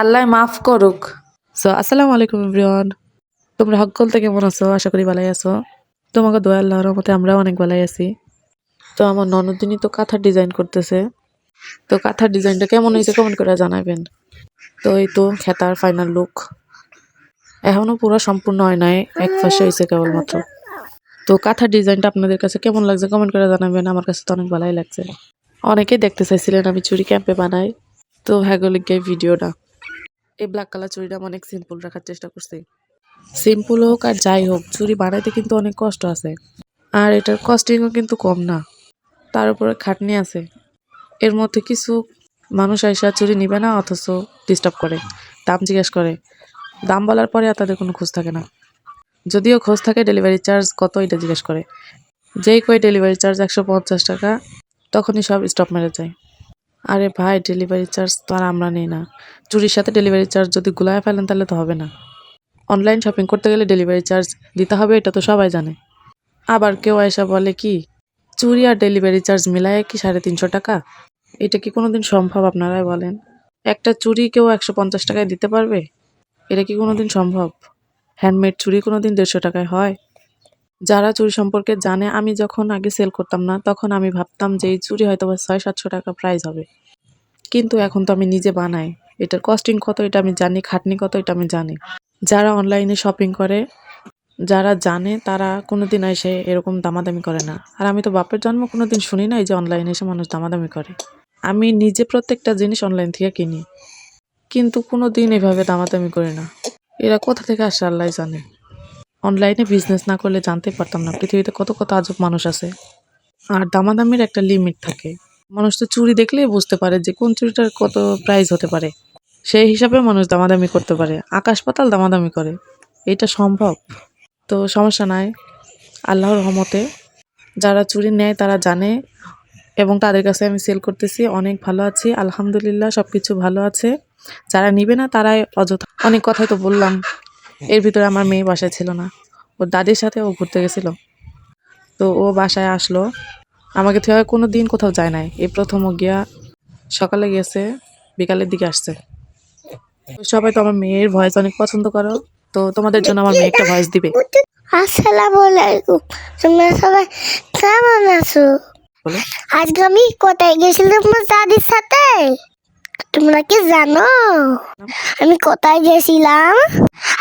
আল্লাহ মাফ করুক। সো আসসালামু আলাইকুম এভরিওয়ান তোমরা হকল থেকে কেমন আছো? আশা করি ভালোই আছো। তোমাকে দোয়া আল্লাহর মতে আমরাও অনেক ভালোই আছি। তো আমার ননদিনী তো কাঁথার ডিজাইন করতেছে। তো কাঁথার ডিজাইনটা কেমন হয়েছে কমেন্ট করে জানাবেন। তো এই তো খেতার ফাইনাল লুক এখনও পুরো সম্পূর্ণ হয় নাই, এক পাশে হয়েছে কেবলমাত্র। তো কাঁথার ডিজাইনটা আপনাদের কাছে কেমন লাগছে কমেন্ট করে জানাবেন, আমার কাছে তো অনেক ভালোই লাগছে। অনেকেই দেখতে চাইছিলেন আমি চুরি ক্যাম্পে বানাই। তো হ্যাগলিক ভিডিওটা এই ব্ল্যাক কালার চুড়িটা আমি অনেক সিম্পল রাখার চেষ্টা করছি। সিম্পল হোক আর যাই হোক, চুড়ি বানাইতে কিন্তু অনেক কষ্ট আছে। আর এটার কস্টিংও কিন্তু কম না। তার উপরে খাটনি আছে। এর মধ্যে কিছু মানুষ আইসা চুরি নিবে না, অথচ ডিস্টার্ব করে, দাম জিজ্ঞেস করে। দাম বলার পরে আর তাদের কোনো খোঁজ থাকে না। যদিও খোঁজ থাকে ডেলিভারি চার্জ কত এটা জিজ্ঞেস করে। যেই কই ডেলিভারি চার্জ একশো পঞ্চাশ টাকা, তখনই সব স্টপ মেরে যায় আরে ভাই ডেলিভারি চার্জ তো আর আমরা নিই না। চুরির সাথে ডেলিভারি চার্জ যদি গুলায় ফেলেন তাহলে তো হবে না। অনলাইন শপিং করতে গেলে ডেলিভারি চার্জ দিতে হবে, এটা তো সবাই জানে। আবার কেউ এসে বলে কি, চুরি আর ডেলিভারি চার্জ মিলায় কি সাড়ে তিনশো টাকা? এটা কি কোনো দিন সম্ভব আপনারাই বলেন? একটা চুরি কেউ একশো পঞ্চাশ টাকায় দিতে পারবে? এটা কি কোনো দিন সম্ভব? হ্যান্ডমেড চুরি কোনো দিন দেড়শো টাকায় হয়? যারা চুরি সম্পর্কে জানে, আমি যখন আগে সেল করতাম না, তখন আমি ভাবতাম যে এই চুরি হয়তো বা ছয় সাতশো টাকা প্রাইস হবে। কিন্তু এখন তো আমি নিজে বানাই। এটার কস্টিং কত এটা আমি জানি, খাটনি কত এটা আমি জানি। যারা অনলাইনে শপিং করে, যারা জানে, তারা কোনোদিন এসে এরকম দামাদামি করে না। আর আমি তো বাপের জন্ম কোনোদিন শুনি নাই যে অনলাইনে এসে মানুষ দামাদামি করে। আমি নিজে প্রত্যেকটা জিনিস অনলাইন থেকে কিনি। কিন্তু কোনো দিন এভাবে দামাদামি করি না। এরা কোথা থেকে আসে আল্লাহ জানে। অনলাইনে বিজনেস না করলে জানতে পারতাম না। পৃথিবীতে কত কত আজব মানুষ আছে। আর দামাদামির একটা লিমিট থাকে। মানুষ তো চুরি দেখলেই বুঝতে পারে যে কোন চুরিটার কত প্রাইস হতে পারে। সেই হিসাবে মানুষ দামাদামি করতে পারে। আকাশ পাতাল দামাদামি করে। এটা সম্ভব। তো সমস্যা নাই। আল্লাহর রহমতে যারা চুরি নেয় তারা জানে এবং তাদের কাছে আমি সেল করতেছি। অনেক ভালো আছি। আলহামদুলিল্লাহ সব কিছু ভালো আছে। যারা নিবে না তারাই অযথা। অনেক কথাই তো বললাম। এর ভিতরে আমার মেয়ে বাসায় ছিল না। ওর দাদির সাথে ও ঘুরতে গেছিল। তো ও বাসায় আসলো। আমাকে থেকে কোনো দিন কোথাও যায় নাই। এই প্রথম ও গিয়া সকালে গেছে বিকালের দিকে আসছে। তো সবাই তো আমার মেয়ের ভয়েস অনেক পছন্দ করো। তো তোমাদের জন্য আমার মেয়ে একটা ভয়েস দিবে। আসসালামু আলাইকুম। তোমরা সবাই কেমন আছো? আজকে আমি কোথায় গেছিলাম দাদির সাথে? তোমরা কি জানো? আমি কোথায় গেছিলাম?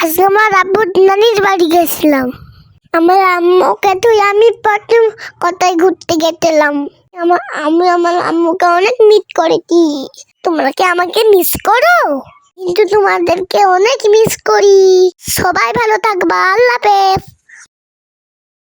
আজকে আমার আব্বুর নানির বাড়ি গেছিলাম। আমার আম্মুকে তুই, আমি প্রথম কোথায় ঘুরতে গেছিলাম। আমার, আমি আমার আম্মুকে অনেক মিস করেছি। তোমরা কি আমাকে মিস করো? কিন্তু তোমাদেরকে অনেক মিস করি। সবাই ভালো থাকবা, আল্লাহ হাফেজ।